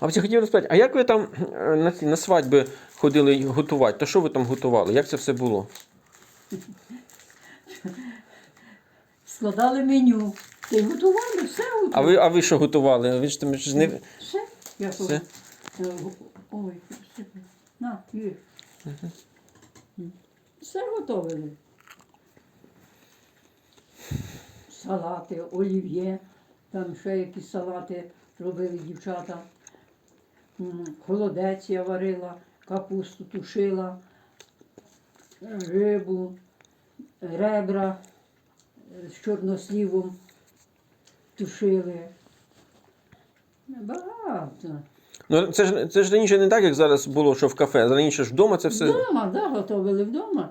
А я хотів розпитати, а як ви там е, на, на свадьби ходили готувати? То що ви там готували? Як це все було? Складали меню. Й готували, все готували. А ви, а ви що готували? Ви ж там ж не. Все. Я Все? Е, Ой, все. На. Все готовили. Салати, олів'є, там ще якісь салати робили дівчата. Холодець я варила, капусту тушила, рибу, ребра з чорнослівом тушили. Багато. Ну це ж це ж раніше не так, як зараз було, що в кафе. Раніше ж вдома це все. Вдома, да, готували вдома.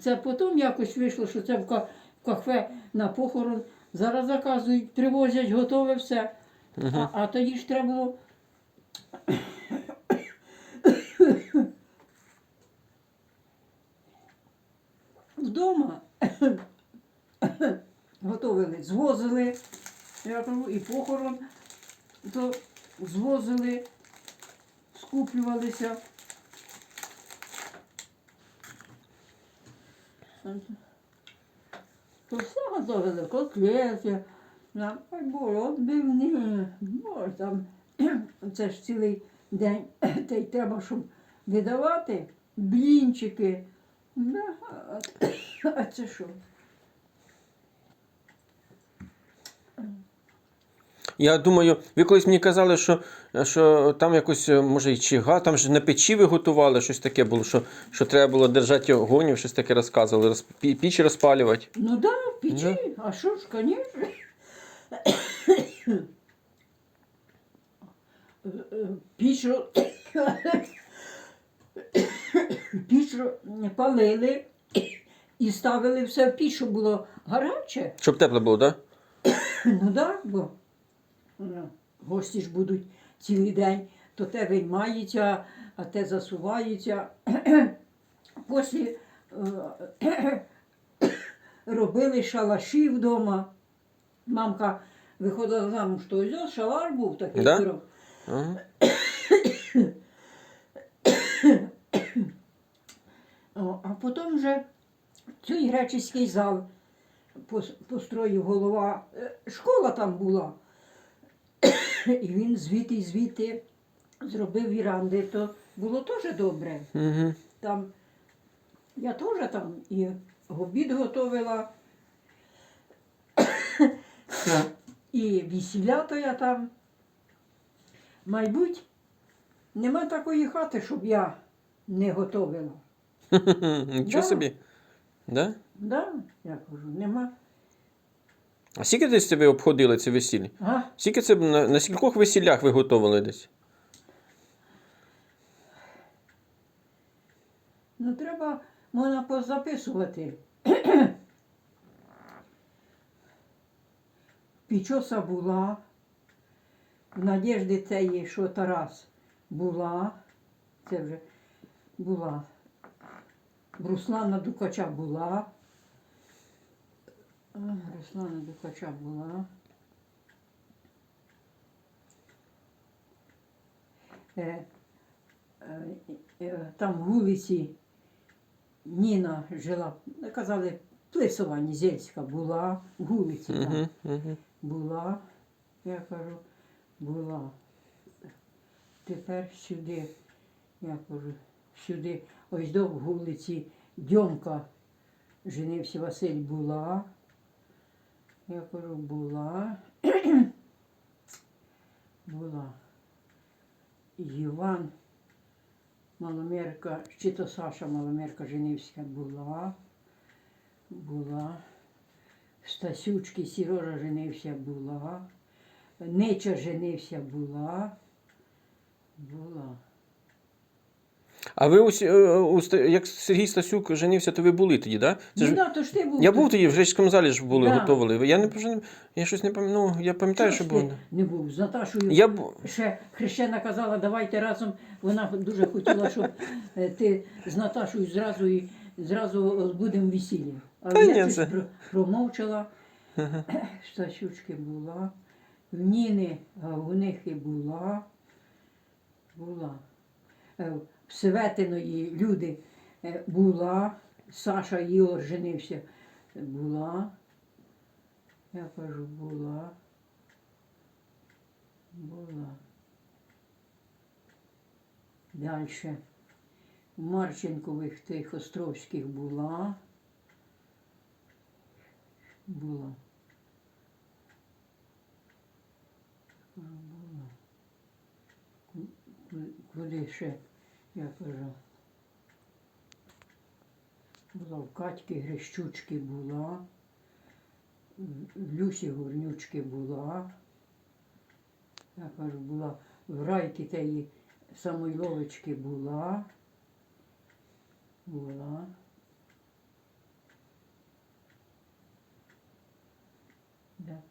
Це потім якось вийшло, що це в кафе на похорон. Зараз заказують, привозять, готове все. А, а тоді ж треба було. Вдома готовили, звозили, я кажу, і похорон, то звозили, скуплювалися. То все готовили, котлети, на було відбивні, бо там це ж цілий день, та й треба, щоб видавати блінчики. Да, а- це що? Я думаю, ви колись мені казали, що, що там якось, е, може, і чига, там ж на печі ви готували, щось таке було, що, що треба було держати огонь, щось таке розказували, роз, піч розпалювати. Ну да, в печі, а що ж, звісно. Піч ро- палили і ставили все в піч, щоб було гаряче. Щоб тепло було, так? Ну так, бо гості ж будуть цілий день, то те виймається, а те засувається. Після е, робили шалаші вдома. Мамка виходила замуж, то ось шалаш був такий. Да? Ага. А потім вже цей греческий зал построїв голова. Е, Школа там була. І він звідти, звідти зробив віранди, то було теж добре. Угу. Там я теж там і обід готувала, і весілята я там. Мабуть, нема такої хати, щоб я не готувала. Нічого Да. собі. Да? Да, я кажу, нема. А скільки десь тебе обходили ці весілля? А? Скільки це на, на скількох весіллях ви готували десь? Ну, треба, можна позаписувати. Пічоса була. В Надежди це є, що Тарас була. Це вже була. Руслана Дукача була. Руслана Дукача була. Е, е, е, там в вулиці Ніна жила, казали, Плисова Нізельська була, в вулиці там була, я кажу, була. Тепер сюди, я кажу, сюди, ось до вулиці Дьомка женився Василь була. Я кажу, була. була. Іван Маломерка, чи то Саша Маломерка Женівська була. Була. Стасючки Сірожа женився була. Неча женився була. Була. А ви ось, е, як Сергій Стасюк женився, то ви були тоді, так? Да? Це ну, ж... да, то ж ти був. Я був тоді в греческому залі ж були, Да. готували. Я не я щось не пам'ятаю. Ну, я пам'ятаю, що було. Не був з Наташою. Я Ще хрещена казала, давайте разом. Вона дуже хотіла, щоб е, ти з Наташою зразу і зразу будемо весілля. Та Але ні, щось це- про- промовчала. Стасючки була. Ніни Гавнихи була. була. Е, Светиної люди е, була. Саша Ігор женився. Була. Я кажу, була. Була. Далі. Марченкових тих Островських була. Була. А, Була. Ку- ку- ще, я кажу. Була в Катьки Грещучки була. в- Люсі Горнючки була. Я кажу, була в Райки теї Самойловички була. Була. Да.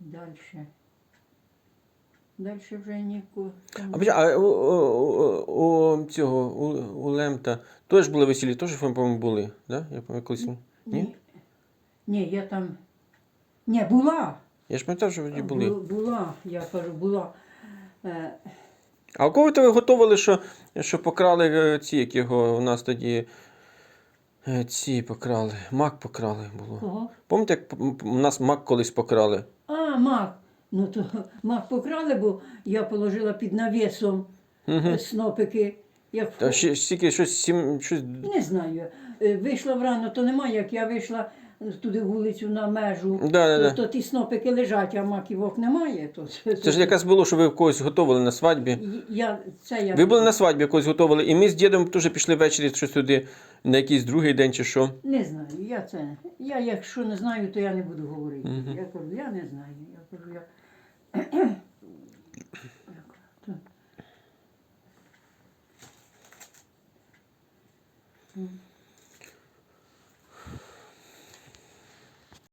Дальше. Дальше вже нікого. А, у, у, у, цього у, у Лемта теж були весілля, теж, по-моєму, були, да? Я пам'ятаю, колись. Ні? Ні. Ні, я там. Ні, була. Я ж пам'ятаю, що вроді були. Бу- Була, я кажу, була. Е, А у кого то ви готували, що, що покрали е, ці, як його у нас тоді е, ці покрали, мак покрали було. кого? Пам'ятаєте, як у нас мак колись покрали? А, мак. Ну то мак покрали, бо я положила під навісом Угу. е, снопики. Як Та ще стільки щось сім, щось. Не знаю. Е, Вийшла врано, то немає, як я вийшла туди вулицю на межу, Да, да, да. то, то ті снопики лежать, а маківок немає. То, Це ж якось було, що ви когось готували на свадьбі. Я, це я Ви були на свадьбі когось готували, і ми з дідом теж пішли ввечері щось туди на якийсь другий день чи що. Не знаю, я це. Я якщо не знаю, то я не буду говорити. Я кажу, я не знаю. Я кажу, я. То-